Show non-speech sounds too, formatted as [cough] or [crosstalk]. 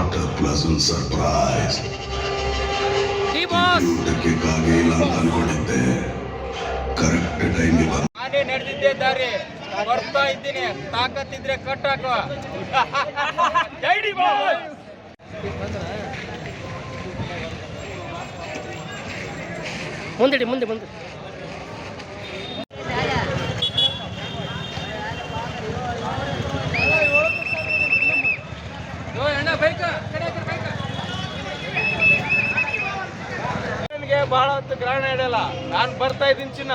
ಪ್ಲಸನ್ surprise D boss ಊಟಕ್ಕಾಗಿ ಇಲ್ಲ ಅಂತ ಅನ್ಕೊಂಡಿದ್ದೆ. ಕರೆಕ್ಟ್ ಟೈಮ್ ಇಲ್ಲ ನಾನೇ ನಡೆದಿದ್ದೆ ದಾರಿ. ಬರ್ತಾ ಇದ್ದೀನಿ. ತಾಕತ್ತಿದ್ರೆ ಕಟ್ ಹಾಕುವ. [laughs] ಮುಂದಿಡಿ ಮುಂದೆ ಮುಂದೆ. ನನಗೆ ಬಹಳ ಹೊತ್ತು ಗ್ರಹಣ ಇಡಲ್ಲ ನಾನು ಬರ್ತಾ ಇದ್ದೀನಿ ಚಿನ್ನ.